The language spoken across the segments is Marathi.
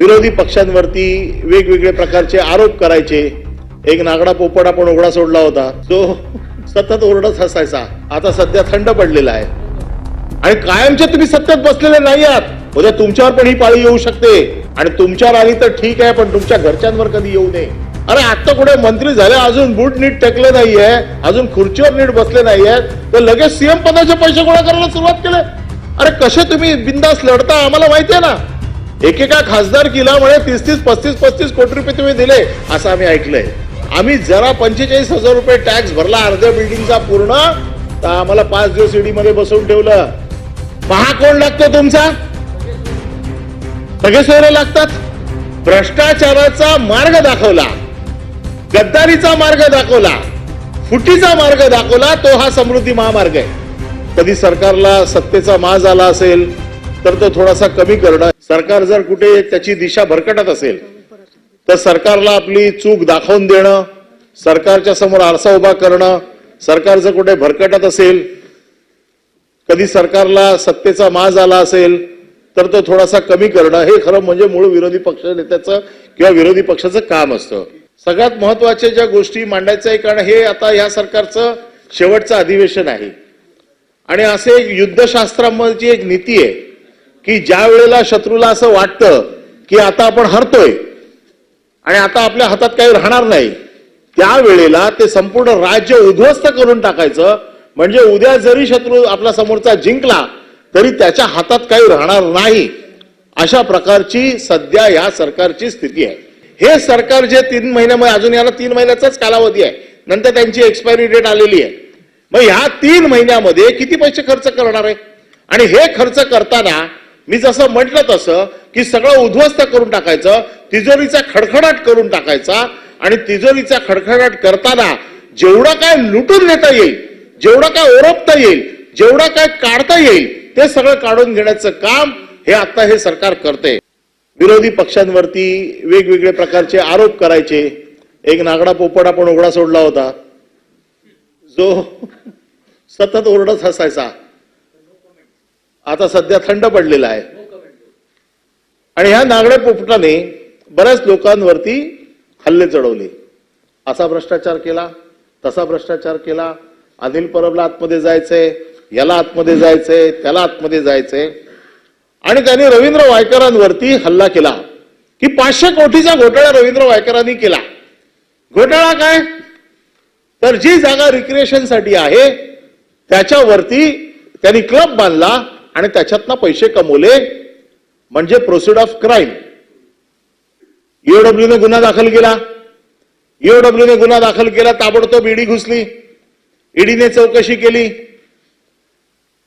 विरोधी पक्षांवरती वेगवेगळे प्रकारचे आरोप करायचे. एक नागडा पोपट आपण उघडा सोडला होता. तो सतत ओरडत हसायचा आता सध्या थंड पडलेला आहे. आणि कायमचे तुम्ही सत्तेत बसलेले नाही आहात. उद्या तुमच्यावर पण ही पाळी येऊ शकते. आणि तुमच्यावर आली तर ठीक आहे पण तुमच्या घरच्यांवर कधी येऊ नये. अरे आता कुठे मंत्री झाले अजून बूट नीट टेकले नाहीये अजून खुर्चीवर नीट बसले नाहीये तर लगेच सीएम पदाचे पैसे गोळा करायला सुरुवात केले. अरे कसे तुम्ही बिंदास लढता आम्हाला माहितीये ना? एकेका खासदार किला म्हणे तीस तीस पस्तीस पस्तीस कोटी रुपये तुम्ही दिले असं आम्ही ऐकलंय. आम्ही जरा पंचेचाळीस हजार रुपये टॅक्स भरला अर्ध्या बिल्डिंगचा पूर्ण तर आम्हाला पाच दिवस ईडी मध्ये बसवून ठेवलं. पहा कोण लागतो तुमचा? सगळे सोयरे लागतात. भ्रष्टाचाराचा मार्ग दाखवला. गद्दारीचा मार्ग दाखवला. फुटीचा मार्ग दाखवला तो हा समृद्धी महामार्ग आहे. कधी सरकारला सत्तेचा माज आला असेल तर तो थोडासा कमी करणं सरकार जर कुठे त्याची दिशा भरकटत असेल तर सरकारला आपली चूक दाखवून देणं सरकारच्या समोर आरसा उभा करणं सरकार जर कुठे भरकटत असेल कधी सरकारला सत्तेचा माज आला असेल तर तो थोडासा कमी करणं हे खरं म्हणजे मूळ विरोधी पक्ष नेत्याचं किंवा विरोधी पक्षाचं काम असतं. सगळ्यात महत्त्वाच्या ज्या गोष्टी मांडायचं आहे कारण हे आता ह्या सरकारचं शेवटचं अधिवेशन आहे. आणि असे एक युद्धशास्त्रामध्ये एक नीती आहे की ज्या वेळेला शत्रूला असं वाटतं की आता आपण हरतोय आणि आता आपल्या हातात काही राहणार नाही त्यावेळेला ते संपूर्ण राज्य उद्ध्वस्त करून टाकायचं. म्हणजे उद्या जरी शत्रू आपला समोरचा जिंकला तरी त्याच्या हातात काही राहणार नाही. अशा प्रकारची सध्या या सरकारची स्थिती आहे. हे सरकार जे तीन महिन्यामध्ये अजून याला तीन महिन्याचाच कालावधी आहे. नंतर त्यांची एक्सपायरी डेट आलेली आहे. मग ह्या तीन महिन्यामध्ये किती पैसे खर्च करणार आहे? आणि हे खर्च करताना मी जसं म्हटलं तसं की सगळं उद्ध्वस्त करून टाकायचं तिजोरीचा खडखडाट करून टाकायचा आणि तिजोरीचा खडखडाट करताना जेवढं काय लुटून नेता येईल जेवढं काय ओरपता येईल जेवढं काय काढता येईल ते सगळं काढून घेण्याचं काम हे आता हे सरकार करते. विरोधी पक्षांवरती वेगवेगळे प्रकारचे आरोप करायचे. एक नागडा पोपट आपण उघडा सोडला होता. जो सतत ओरडत हसायचा आता सध्या थंड पडलेला आहे. आणि ह्या नागड्या पोपटाने बऱ्याच लोकांवरती हल्ले चढवले. असा भ्रष्टाचार केला तसा भ्रष्टाचार केला. अनिल परबला आतमध्ये जायचंय याला आतमध्ये जायचंय त्याला आतमध्ये जायचंय आणि त्यांनी रवींद्र वायकरांवरती हल्ला केला. की पाचशे कोटीचा घोटाळा रवींद्र वायकरांनी केला. घोटाळा काय? तर जी जागा रिक्रिएशनसाठी आहे त्याच्यावरती त्यांनी क्लब बांधला. आणि त्याच्यातनं पैसे कमवले म्हणजे प्रोसिड ऑफ क्राईम ईओडब्ल्यूने गुन्हा दाखल केला. ईओडब्ल्यूने गुन्हा दाखल केला ताबडतोब ईडी घुसली. ईडीने चौकशी केली.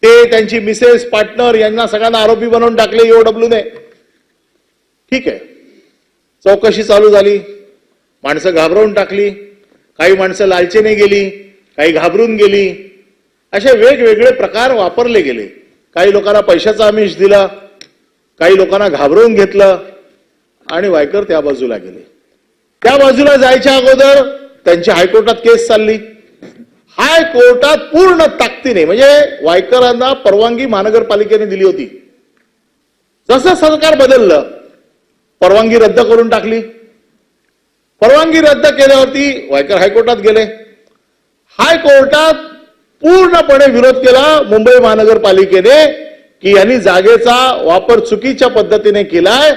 ते त्यांची मिसेस पार्टनर यांना सगळ्यांना आरोपी बनवून टाकले ईओडब्ल्यूने ठीक आहे. चौकशी चालू झाली. माणसं घाबरवून टाकली. काही माणसं लालचेने गेली काही घाबरून गेली. असे वेगवेगळे प्रकार वापरले गेले. काही लोकांना पैशाचा आमिष दिला काही लोकांना घाबरवून घेतलं आणि वायकर त्या बाजूला गेले. त्या बाजूला जायच्या अगोदर त्यांची हायकोर्टात केस चालली. हायकोर्टात पूर्ण ताकदीने म्हणजे वायकरांना परवानगी महानगरपालिकेने दिली होती. जसं सरकार बदललं परवानगी रद्द करून टाकली. परवानगी रद्द केल्यावरती वायकर हायकोर्टात गेले. हायकोर्टात पूर्णपणे विरोध केला मुंबई महानगरपालिकेने की यांनी जागेचा वापर चुकीच्या पद्धतीने केलाय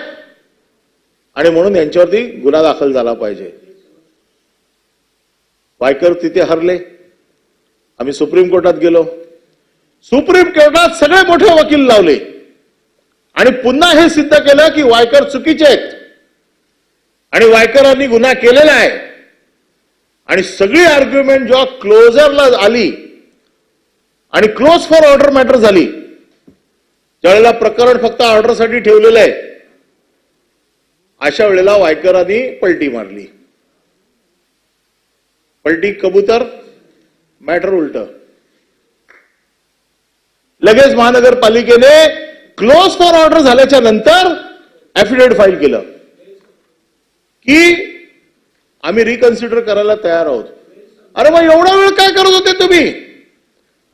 आणि म्हणून यांच्यावरती गुन्हा दाखल झाला पाहिजे. वायकर तिथे हरले. आम्ही सुप्रीम कोर्टात गेलो. सुप्रीम कोर्टात सगळे मोठे वकील लावले. आणि पुन्हा हे सिद्ध केलं की वायकर चुकीचे आहेत. आणि वायकरांनी गुन्हा केलेला आहे. आणि सगळी आर्ग्युमेंट जेव्हा क्लोजरला आली आणि क्लोज फॉर ऑर्डर मॅटर झाली. ज्यावेळेला प्रकरण फक्त ऑर्डरसाठी ठेवलेलं आहे अशा वेळेला वायकरांनी पलटी मारली. पलटी कबूतर मॅटर उलट. लगेच महानगरपालिकेने क्लोज फॉर ऑर्डर झाल्याच्यानंतर ऍफिडेव्हिट फाईल केलं. की आम्ही रिकन्सिडर करायला तयार आहोत. अरे मग एवढा वेळ काय करत होते तुम्ही?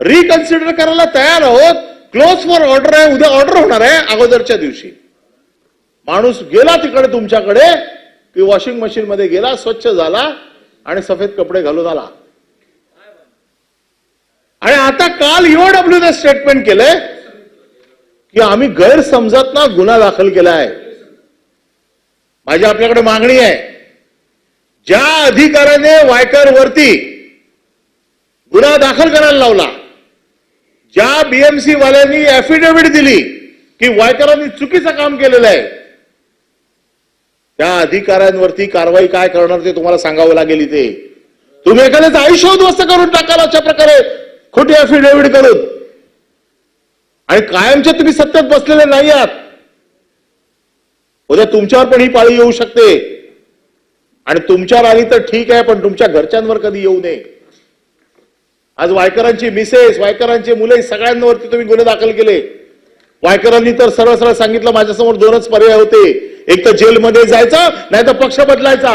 रिकन्सिडर करायला तयार आहोत. क्लोज फॉर ऑर्डर आहे उद्या ऑर्डर होणार आहे अगोदरच्या दिवशी. माणूस गेला तिकडे तुमच्याकडे की वॉशिंग मशीन मध्ये गेला स्वच्छ झाला आणि सफेद कपडे घालून आला. आणि आता काल ईओडब्ल्यू ने स्टेटमेंट केलंय की आम्ही गैरसमजातना गुन्हा दाखल केला आहे. माझी आपल्याकडे मागणी आहे. ज्या अधिकाऱ्याने वायकर वरती गुन्हा दाखल करायला लावला ज्या बीएमसी वाल्यांनी ऍफिडेव्हिट दिली की वायकरांनी चुकीचं काम केलेलं आहे त्या अधिकाऱ्यांवरती कारवाई काय करणार ते तुम्हाला सांगावं लागेल इथे. तुम्ही एखाद्याच आयुष्य उद्ध्वस्त करून टाकाल अशा प्रकारे खोटी ऍफिडेव्हिट करून. आणि कायमचे तुम्ही सत्तेत बसलेले नाही आहात. उद्या तुमच्यावर पण ही पाळी येऊ शकते. आणि तुमच्यावर आली तर ठीक आहे पण तुमच्या घरच्यांवर कधी येऊ नये. आज वायकरांची मिसेस वायकरांची मुले सगळ्यांवरती तुम्ही गुन्हे दाखल केले. वायकरांनी तर सरळ सरळ सांगितलं माझ्यासमोर दोनच पर्याय होते. एक तर जेलमध्ये जायचं नाही तर पक्ष बदलायचा.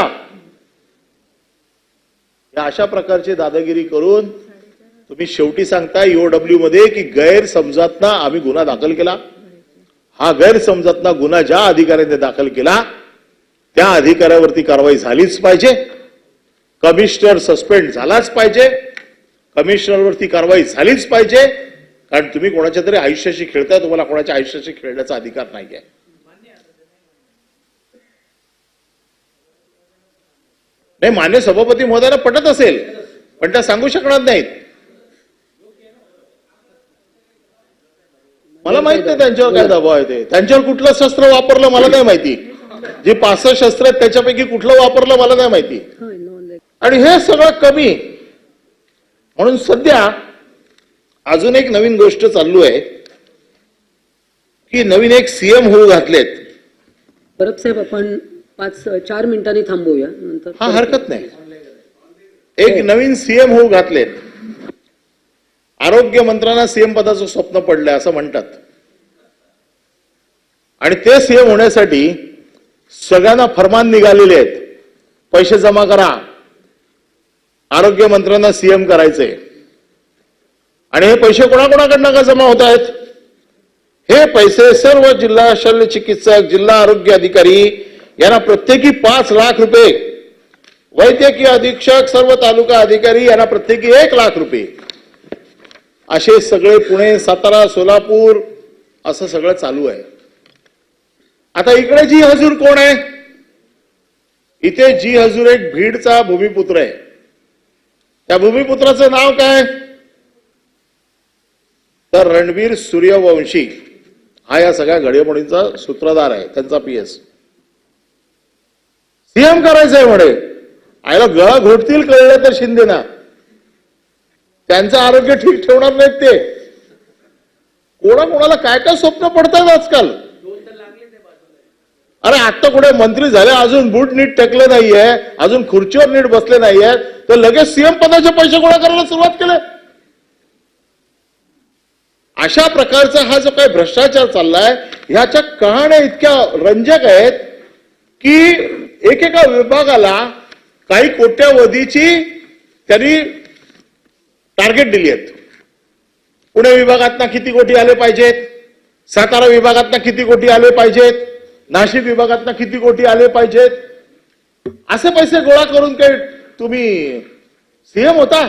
या अशा प्रकारची दादागिरी करून तुम्ही शेवटी सांगता ईओडब्ल्यू मध्ये की गैरसमजातना आम्ही गुन्हा दाखल केला. हा गैरसमजातना गुन्हा ज्या अधिकाऱ्याने दाखल केला त्या अधिकाऱ्यावरती कारवाई झालीच पाहिजे. कमिशनर सस्पेंड झालाच पाहिजे. कमिशनरवरती कारवाई झालीच पाहिजे कारण तुम्ही कोणाच्या तरी आयुष्याशी खेळताय तुम्हाला कोणाच्या आयुष्याशी खेळण्याचा अधिकार नाहीये. नाही मान्य सभापती महोदयाला पटत असेल पण त्या सांगू शकणार नाहीत. मला माहीत नाही त्यांच्यावर काय दबाव आहे ते. त्यांच्यावर कुठलं शस्त्र वापरलं मला नाही माहिती. जे पाच सहा शस्त्र आहेत त्याच्यापैकी कुठलं वापरलं मला नाही माहिती. आहे. आणि हे सगळं कमी म्हणून सध्या अजून एक नवीन गोष्ट चालू आहे की नवीन एक सीएम होऊ घातलेत. परब साहेब आपण पाच चार मिनिटांनी थांबवूया नंतर हा हरकत नाही. एक नवीन सीएम होऊ घातलेत. आरोग्य मंत्र्यांना सीएम पदाचं स्वप्न पडलंय असं म्हणतात. आणि ते सीएम होण्यासाठी सगळ्यांना फरमान निघालेले आहेत. पैसे जमा करा. आरोग्य मंत्र्यांना सीएम करायचंय. आणि हे पैसे कोणाकोणाकडनं का जमा होत आहेत? हे पैसे सर्व जिल्हा शल्य चिकित्सक जिल्हा आरोग्य अधिकारी यांना प्रत्येकी पाच लाख रुपये वैद्यकीय अधीक्षक सर्व तालुका अधिकारी यांना प्रत्येकी एक लाख रुपये. असे सगळे पुणे सातारा सोलापूर असं सगळं चालू आहे. आता इकडे जी हजूर कोण आहे? इथे जी हजूर एक भीडचा भूमिपुत्र आहे. त्या भूमिपुत्राचं नाव काय? तर रणवीर सूर्यवंशी. हा या सगळ्या घडामोडींचा सूत्रधार आहे त्यांचा पीएस सीएम करायचंय म्हणे. आईला गळा घोटतील कळलं तर शिंदेना. त्यांचं आरोग्य ठीक ठेवणार नाहीत ते. कोणा कोणाला काय काय स्वप्न पडतात आजकाल? अरे आत्ता कुठे मंत्री झाले अजून बूट नीट टेकले नाहीये अजून खुर्चीवर नीट बसले नाहीये तर लगेच सीएम पदाचे पैसे गोळा करायला सुरुवात केले. अशा प्रकारचा हा जो काही भ्रष्टाचार चाललाय ह्याच्या कहाण्या इतक्या रंजक आहेत की एकेका विभागाला काही कोट्यावधीची त्यांनी टार्गेट दिली आहेत. पुणे विभागातना किती कोटी आले पाहिजेत? सातारा विभागातना किती कोटी आले पाहिजेत? नाशिक विभागातना किती कोटी आले पाहिजेत? असे पैसे गोळा करून काही तुम्ही सीएम होता?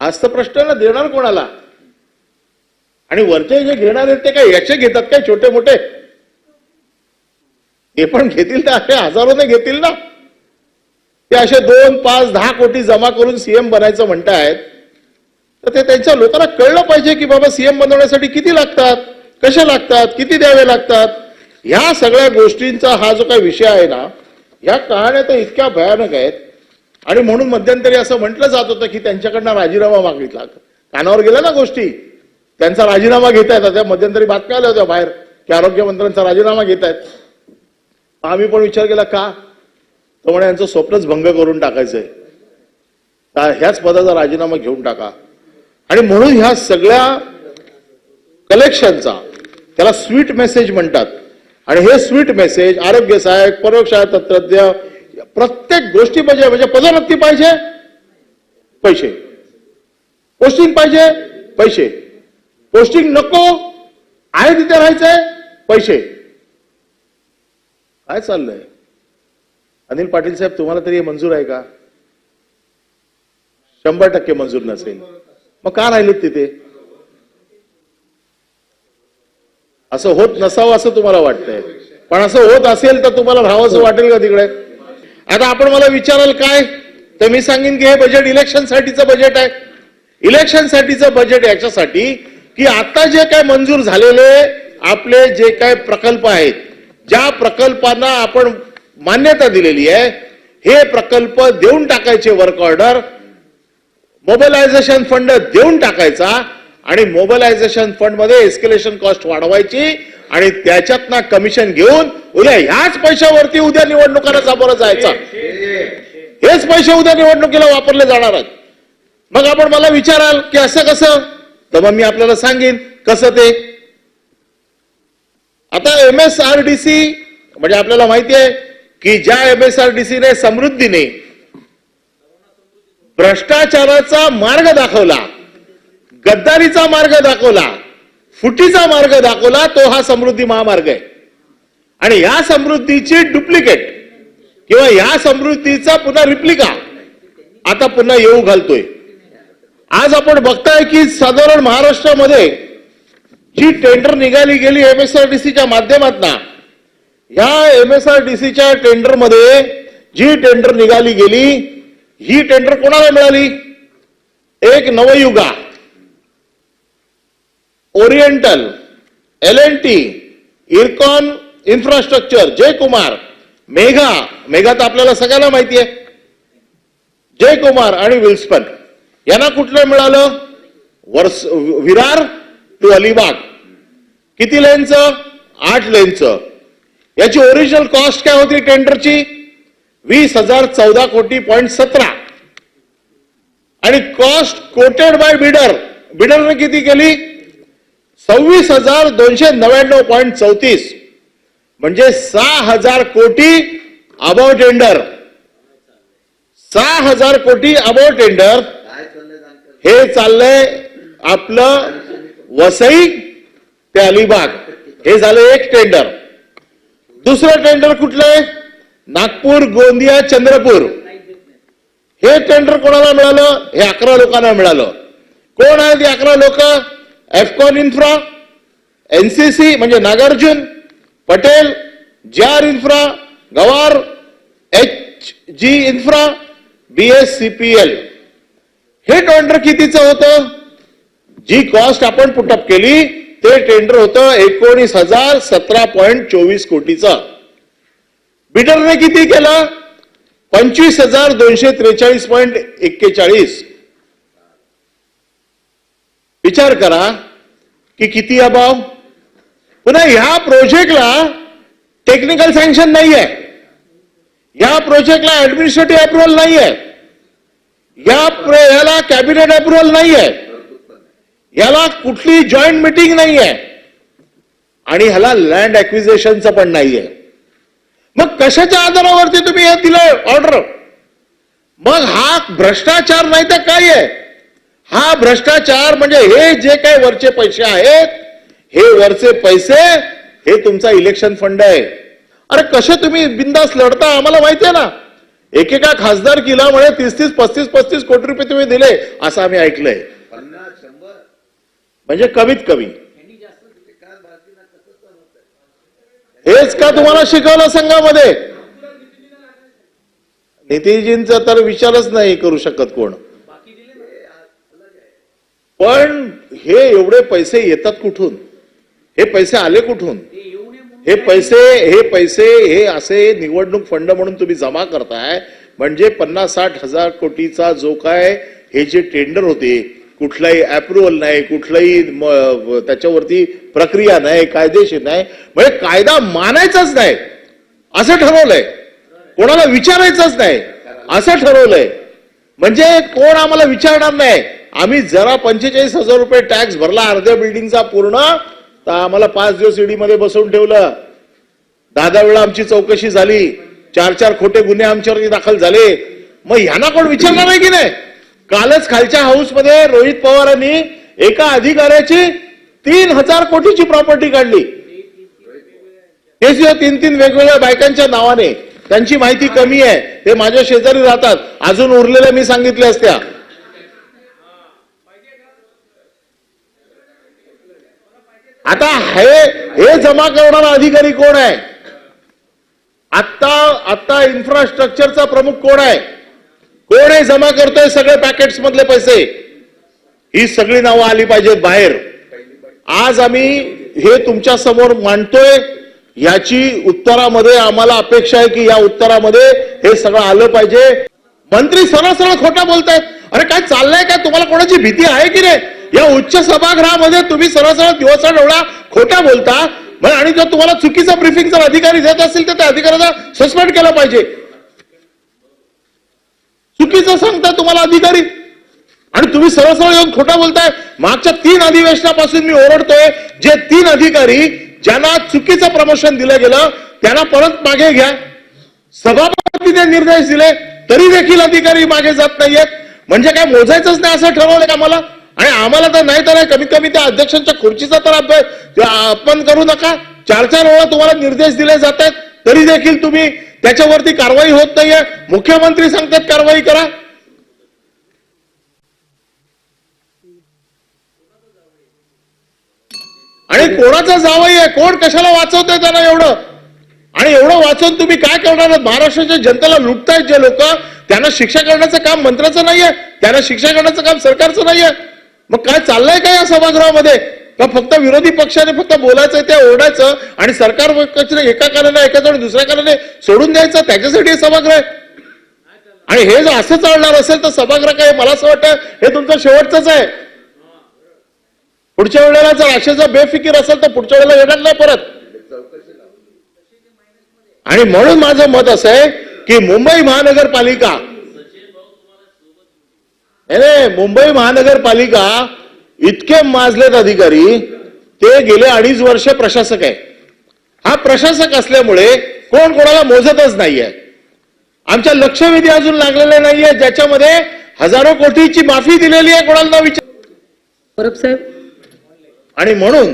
हाच तर प्रश्न ना देणार कोणाला? आणि वरचे जे घेणार आहेत ते काय याचे घेतात काय छोटे मोठे? ते पण घेतील तर असे हजारोने घेतील ना. ते असे दोन पाच दहा कोटी जमा करून सीएम बनायचं म्हणतायत तर ते त्यांच्या लोकांना कळलं पाहिजे की बाबा सीएम बनवण्यासाठी किती लागतात कशा लागतात किती द्यावे लागतात? ह्या सगळ्या गोष्टींचा हा जो काही विषय आहे ना ह्या कहाण्या तर इतक्या भयानक आहेत. आणि म्हणून मध्यंतरी असं म्हटलं जात होतं की त्यांच्याकडनं राजीनामा मागितला कानावर गेल्या ना गोष्टी. त्यांचा राजीनामा घेत आहेत त्या मध्यंतरी बातम्या आल्या होत्या बाहेर की आरोग्य मंत्र्यांचा राजीनामा घेत आहेत आम्ही पण विचार केला का? तर म्हणे यांचं स्वप्नच भंग करून टाकायचंय. का ह्याच पदाचा राजीनामा घेऊन टाका. आणि म्हणून ह्या सगळ्या कलेक्शनचा त्याला स्वीट मेसेज म्हणतात. आणि हे स्वीट मेसेज आरोग्य सहाय्यक प्रयोगशाळा तंत्रज्ञ प्रत्येक गोष्टी पाहिजे म्हणजे पदोन्नती पाहिजे पैसे. पोस्टिंग पाहिजे पैसे. पोस्टिंग नको आहे तिथे राहायचंय पैसे. काय चाललंय? अनिल पाटील साहेब तुम्हाला तरी हे मंजूर आहे का? शंभर टक्के मंजूर नसेल. मग का राहिलेत तिथे? असं होत नसावं असं तुम्हाला वाटतंय. पण असं होत असेल तर तुम्हाला राहावंसं वाटेल का तिकडे? आता आपण मला विचाराल काय? तर मी सांगेन की हे बजेट इलेक्शनसाठीचं बजेट आहे. इलेक्शनसाठीचं बजेट याच्यासाठी की आता जे काय मंजूर झालेले आपले जे काय प्रकल्प आहेत ज्या प्रकल्पांना आपण मान्यता दिलेली आहे हे प्रकल्प देऊन टाकायचे वर्क ऑर्डर मोबिलायझेशन फंड देऊन टाकायचा आणि मोबिलायझेशन फंडमध्ये एस्केलेशन कॉस्ट वाढवायची आणि त्याच्यातनं कमिशन घेऊन उद्या ह्याच पैशावरती उद्या निवडणुकाला सामोरं जायचं. हेच पैसे उद्या निवडणुकीला वापरले जाणार आहेत. मग आपण मला विचाराल की असं कसं? तर मग मी आपल्याला सांगेन कसं ते. आता M S R D C म्हणजे आपल्याला माहिती आहे की ज्या एम एस आर डी सीने समृद्धीने भ्रष्टाचाराचा मार्ग दाखवला गद्दारीचा मार्ग दाखवला फुटीचा मार्ग दाखवला तो हा समृद्धी महामार्ग आहे. आणि या समृद्धीची डुप्लिकेट किंवा या समृद्धीचा पुन्हा रिप्लिका आता पुन्हा येऊ घालतोय. आज आपण बघताय की साधारण महाराष्ट्रामध्ये जी टेंडर निघाली गेली एमएसआरडीसीच्या माध्यमातून ह्या एमएसआरडीसीच्या टेंडरमध्ये जी टेंडर निघाली गेली ही टेंडर कोणाला मिळाली? एक Navayuga. Oriental L N T Ircon infrastructure J Kumar Megha Megha तर आपल्याला सगळ्यांना माहिती आहे जय कुमार आणि विल्सपन यांना कुठलं मिळालं? वर्स विरार टू अलिबाग. किती लेनचं आठ लेनचं याची ओरिजिनल कॉस्ट काय होती टेंडरची वीस हजार चौदा कोटी पॉईंट सतरा. आणि कॉस्ट कोटेड बाय बिडर बिडरने किती केली? सव्वीस हजार दोनशे नव्याण्णव पॉईंट चौतीस. म्हणजे सहा हजार कोटी अबाव टेंडर. सहा हजार कोटी अबाव टेंडर. हे चाललंय आपलं वसई ते अलिबाग. हे झालं एक टेंडर. दुसरं टेंडर कुठलंय? नागपूर गोंदिया चंद्रपूर. हे टेंडर कोणाला मिळालं? हे अकरा लोकांना मिळालं. कोण आहेत अकरा लोक? एफकॉन इन्फ्रा एनसीसी म्हणजे Nagarjuna Patel J R infra Gawar H G infra B S C P L हे टेंडर कितीचं होतं? जी कॉस्ट आपण पुटअप केली ते टेंडर होतं एकोणीस हजार सतरा पॉईंट चोवीस कोटीचं. बिडरने किती केलं? पंचवीस हजार दोनशे त्रेचाळीस पॉईंट एक्केचाळीस. विचार करा की किती अभाव? पुन्हा ह्या प्रोजेक्टला टेक्निकल सँक्शन नाही आहे या प्रोजेक्टला ऍडमिनिस्ट्रेटिव्ह अप्रुव्हल नाही आहे या याला कॅबिनेट अप्रुव्हल नाही आहे याला कुठली जॉईंट मिटिंग नाही आहे आणि ह्याला लँड ऍक्विजेशनचं पण नाही आहे मग कशाच्या आधारावरती तुम्ही हे दिलं ऑर्डर मग हा भ्रष्टाचार नाही तर काय आहे? हा भ्रष्टाचार म्हणजे हे जे काही वरचे पैसे आहेत हे वरचे पैसे हे तुमचा इलेक्शन फंड आहे. अरे कसे तुम्ही बिंदास लढता आम्हाला माहिती आहे ना. एकेका खासदार किलामुळे तीस तीस पस्तीस पस्तीस कोटी रुपये तुम्ही दिले असं आम्ही ऐकलंय. म्हणजे कमीत कमी. हेच का तुम्हाला शिकवलं संघामध्ये? नितीजींचा तर विचारच नाही करू शकत कोण. पण हे एवढे पैसे येतात कुठून? हे पैसे आले कुठून? हे पैसे हे पैसे हे असे निवडणूक फंड म्हणून तुम्ही जमा करताय. म्हणजे पन्नास साठ हजार कोटीचा जो काय हे जे टेंडर होते कुठलाही अप्रुव्हल नाही कुठलाही त्याच्यावरती प्रक्रिया नाही कायदेशीर नाही म्हणजे कायदा मानायचाच नाही. असं ठरवलंय. कोणाला विचारायचंच नाही. असं ठरवलंय. म्हणजे कोण आम्हाला विचारणार नाही. आम्ही जरा पंचेचाळीस हजार रुपये टॅक्स भरला अर्ध्या बिल्डिंगचा पूर्ण तर आम्हाला पाच दिवस ईडीमध्ये बसवून ठेवलं. दहा दहा वेळा आमची चौकशी झाली. चार चार खोटे गुन्हे आमच्यावरती दाखल झाले. मग ह्यांना कोण विचारणार नाही की नाही? कालच खालच्या हाऊसमध्ये रोहित पवारांनी एका अधिकाऱ्याची तीन हजार कोटीची प्रॉपर्टी काढली. हे सुद्धा तीन तीन वेगवेगळ्या बायकांच्या नावाने. त्यांची माहिती कमी आहे. ते माझ्या शेजारी राहतात. अजून उरलेल्या मी सांगितल्या असत्या. आता हे हे जमा करणारा अधिकारी कोण आहे? आता आता इन्फ्रास्ट्रक्चरचा प्रमुख कोण आहे? कोण आहे जमा करतोय सगळे पॅकेट्स मधले पैसे? ही सगळी नावं आली पाहिजेत बाहेर. आज आम्ही हे तुमच्यासमोर मांडतोय याची उत्तरामध्ये आम्हाला अपेक्षा आहे की या उत्तरामध्ये हे सगळं आलं पाहिजे. मंत्री सरळ सरळ खोटा बोलतायत. अरे काय चाललंय काय तुम्हाला कोणाची भीती आहे की रे या उच्च सभागृहामध्ये तुम्ही सरळ सरळ दिवसा डोळा खोट्या बोलता. आणि जर तुम्हाला चुकीचा ब्रिफिंग जर अधिकारी देत असेल तर त्या अधिकाऱ्याला सस्पेंड केला पाहिजे. चुकीचं सांगता तुम्हाला अधिकारी. आणि तुम्ही सरळ सरळ येऊन खोटा बोलताय. मागच्या तीन अधिवेशनापासून मी ओरडतोय जे तीन अधिकारी ज्यांना चुकीचं प्रमोशन दिलं गेलं त्यांना परत मागे घ्या. सभापतीने निर्देश दिले तरी देखील अधिकारी मागे जात नाहीयेत. म्हणजे काय मोजायचंच नाही असं ठरवलं का मला? आणि आम्हाला तर नाही तर नाही कमीत कमी त्या अध्यक्षांच्या खुर्चीचा तर अभ्यास अपमान करू नका. चार चार वेळा तुम्हाला निर्देश दिले जात आहेत तरी देखील तुम्ही त्याच्यावरती कारवाई होत नाहीये. मुख्यमंत्री सांगतात कारवाई करा. आणि कोणाचा जावई आहे? कोण कशाला वाचवतंय त्यांना एवढं? आणि एवढं वाचून तुम्ही काय करणार? आहात? महाराष्ट्राच्या जनतेला लुटतायत जे लोक. त्यांना शिक्षा करण्याचं काम मंत्र्याचं नाहीये. त्यांना शिक्षा करण्याचं काम सरकारचं नाहीये. मग काय चाललंय काय या सभागृहामध्ये? का फक्त विरोधी पक्षाने फक्त बोलायचं ते ओरडायचं आणि सरकार पक्षाने एका कारणाने एकाकडे दुसऱ्या कारणाने सोडून द्यायचं? त्याच्यासाठी हे सभागृह आहे. आणि हे जर असं चालणार असेल तर सभागृह काय? मला असं वाटतं हे तुमचं शेवटचंच आहे. पुढच्या वेळेला जर अशाचं बेफिकीर असेल तर पुढच्या वेळेला येणार नाही परत. आणि म्हणून माझं मत असं आहे की मुंबई महानगरपालिका मुंबई महानगरपालिका इतके माजलेत अधिकारी ते गेले अडीच वर्ष प्रशासक आहे. हा प्रशासक असल्यामुळे कोण कोणाला मोजतच नाहीये. आमच्या लक्षवेधी अजून लागलेले नाहीये ज्याच्यामध्ये हजारो कोटीची माफी दिलेली आहे कोणाला न विचार परब साहेब. आणि म्हणून